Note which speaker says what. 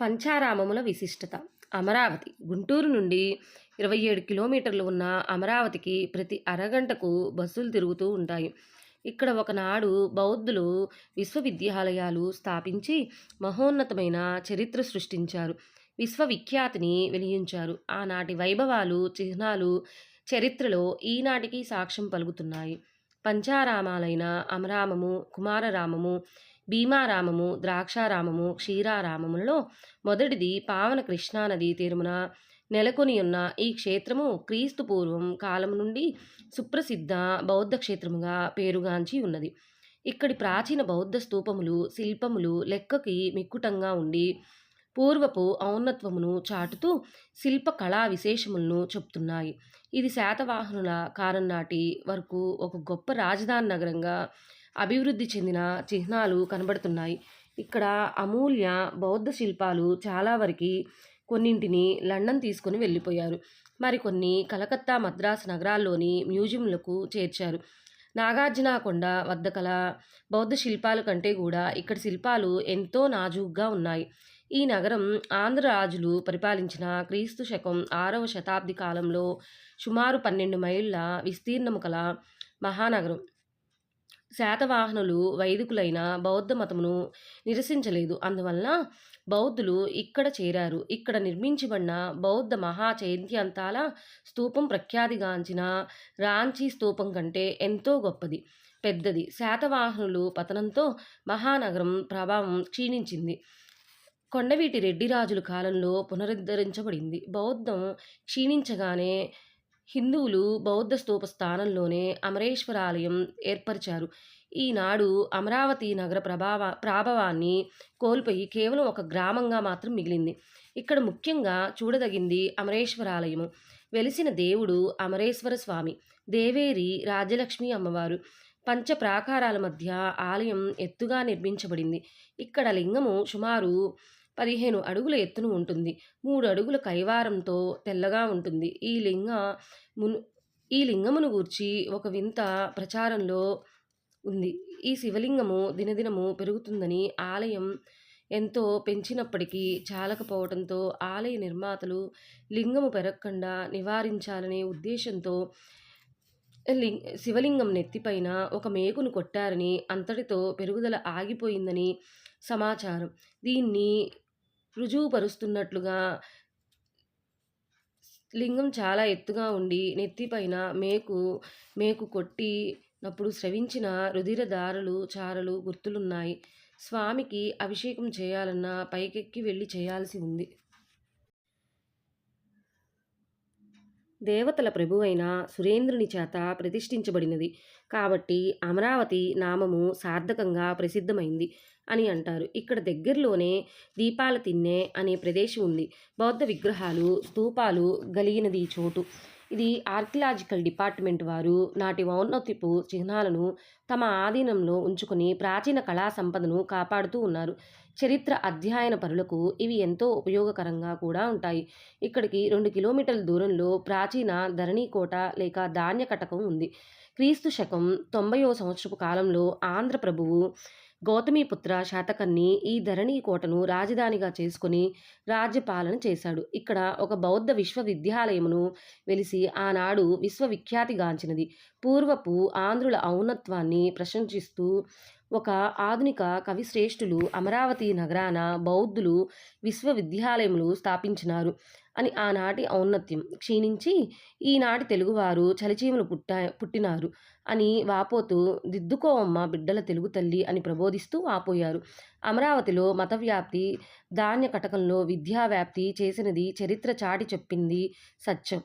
Speaker 1: పంచారామముల విశిష్టత. అమరావతి. గుంటూరు నుండి ఇరవై ఏడు కిలోమీటర్లు ఉన్న అమరావతికి ప్రతి అరగంటకు బస్సులు తిరుగుతూ ఉంటాయి. ఇక్కడ ఒకనాడు బౌద్ధులు విశ్వవిద్యాలయాలు స్థాపించి మహోన్నతమైన చరిత్ర సృష్టించారు. విశ్వవిఖ్యాతిని వెలిగించారు. ఆనాటి వైభవాలు చిహ్నాలు చరిత్రలో ఈనాటికి సాక్ష్యం పలుకుతున్నాయి. పంచారామాలైన అమరామము కుమారరామము భీమారామము ద్రాక్షారామము క్షీరారామములలో మొదటిది పావన కృష్ణానది తీరమున నెలకొని ఉన్న ఈ క్షేత్రము క్రీస్తు పూర్వం కాలం నుండి సుప్రసిద్ధ బౌద్ధ క్షేత్రముగా పేరుగాంచి ఉన్నది. ఇక్కడి ప్రాచీన బౌద్ధ స్తూపములు శిల్పములు లెక్కకి మిక్కుటంగా ఉండి పూర్వపు ఔన్నత్వమును చాటుతూ శిల్ప కళా విశేషములను చెప్తున్నాయి. ఇది శాతవాహనుల కాలం నాటి వరకు ఒక గొప్ప రాజధాని నగరంగా అభివృద్ధి చెందిన చిహ్నాలు కనబడుతున్నాయి. ఇక్కడ అమూల్య బౌద్ధ శిల్పాలు చాలా వరకు కొన్నింటిని లండన్ తీసుకొని వెళ్ళిపోయారు. మరికొన్ని కలకత్తా మద్రాసు నగరాల్లోని మ్యూజియంలకు చేర్చారు. నాగార్జునకొండ వద్ద కల బౌద్ధ శిల్పాల కంటే కూడా ఇక్కడ శిల్పాలు ఎంతో నాజూగ్గా ఉన్నాయి. ఈ నగరం ఆంధ్ర రాజులు పరిపాలించిన క్రీస్తు శకం ఆరవ శతాబ్ది కాలంలో సుమారు పన్నెండు మైళ్ళ విస్తీర్ణము కల మహానగరం. శాతవాహనులు వైదికులైన బౌద్ధ మతమును నిరసించలేదు. అందువలన బౌద్ధులు ఇక్కడ చేరారు. ఇక్కడ నిర్మించబడిన బౌద్ధ మహా అంతాల స్తూపం ప్రఖ్యాతిగాంచిన రాంచీ స్తూపం కంటే ఎంతో గొప్పది పెద్దది. శాతవాహనులు పతనంతో మహానగరం ప్రభావం క్షీణించింది. కొండవీటి రెడ్డి రాజుల కాలంలో పునరుద్ధరించబడింది. బౌద్ధం క్షీణించగానే హిందువులు బౌద్ధ స్తూప స్థానంలోనే అమరేశ్వరాలయం ఏర్పరిచారు. ఈనాడు అమరావతి నగర ప్రభావ ప్రాభవాన్ని కోల్పోయి కేవలం ఒక గ్రామంగా మాత్రం మిగిలింది. ఇక్కడ ముఖ్యంగా చూడదగింది అమరేశ్వరాలయము. వెలిసిన దేవుడు అమరేశ్వర స్వామి దేవేరి రాజ్యలక్ష్మి అమ్మవారు. పంచ ప్రాకారాల మధ్య ఆలయం ఎత్తుగా నిర్మించబడింది. ఇక్కడ లింగము సుమారు పదిహేను అడుగుల ఎత్తును ఉంటుంది. మూడు అడుగుల కైవారంతో తెల్లగా ఉంటుంది. ఈ లింగ మును ఈ లింగమును గూర్చి ఒక వింత ప్రచారంలో ఉంది. ఈ శివలింగము దినదినము పెరుగుతుందని ఆలయం ఎంతో పెంచినప్పటికీ చాలకపోవడంతో ఆలయ నిర్మాతలు లింగము పెరగకుండా నివారించాలనే ఉద్దేశంతో లింగ శివలింగం నెత్తిపైన ఒక మేకును కొట్టారని అంతటితో పెరుగుదల ఆగిపోయిందని సమాచారం. దీన్ని రుజువుపరుస్తున్నట్లుగా లింగం చాలా ఎత్తుగా ఉండి నెత్తిపైన మేకు మేకు కొట్టినప్పుడు స్రవించిన రుధిర దారలు చారలు గుర్తులున్నాయి. స్వామికి అభిషేకం చేయాలన్నా పైకెక్కి వెళ్ళి చేయాల్సి ఉంది. దేవతల ప్రభువైన సురేంద్రుని చేత ప్రతిష్ఠించబడినది. కాబట్టి అమరావతి నామము సార్థకంగా ప్రసిద్ధమైంది అని అంటారు. ఇక్కడ దగ్గరలోనే దీపాల తిన్నె అనే ప్రదేశం ఉంది. బౌద్ధ విగ్రహాలు స్తూపాలు గలిగినది ఈ చోటు. ఇది ఆర్కిలాజికల్ డిపార్ట్మెంట్ వారు నాటి ఔన్నత్యపు చిహ్నాలను తమ ఆధీనంలో ఉంచుకుని ప్రాచీన కళా సంపదను కాపాడుతూ ఉన్నారు. చరిత్ర అధ్యయన పరులకు ఇవి ఎంతో ఉపయోగకరంగా కూడా ఉంటాయి. ఇక్కడికి రెండు కిలోమీటర్ల దూరంలో ప్రాచీన ధరణీకోట లేక ధాన్య కటకం ఉంది. క్రీస్తు శకం తొంభయో సంవత్సరపు కాలంలో ఆంధ్ర ప్రభువు గౌతమిపుత్ర శాతకర్ణి ఈ ధరణి కోటను రాజధానిగా చేసుకుని రాజ్యపాలన చేశాడు. ఇక్కడ ఒక బౌద్ధ విశ్వవిద్యాలయమును వెలిసి ఆనాడు విశ్వవిఖ్యాతిగాంచినది. పూర్వపు ఆంధ్రుల ఔన్నత్వాన్ని ప్రశంసిస్తూ ఒక ఆధునిక కవిశ్రేష్ఠులు అమరావతి నగరాన బౌద్ధులు విశ్వవిద్యాలయములు స్థాపించినారు అని ఆనాటి ఔన్నత్యం. క్షీణించి ఈనాటి తెలుగువారు చలిచీమలు పుట్ట పుట్టినారు అని వాపోతూ దిద్దుకోవమ్మ బిడ్డల తెలుగు తల్లి అని ప్రబోధిస్తూ వాపోయారు. అమరావతిలో మత వ్యాప్తి ధాన్య కటకంలో విద్యావ్యాప్తి చేసినది చరిత్ర చాటి చెప్పింది సత్యం.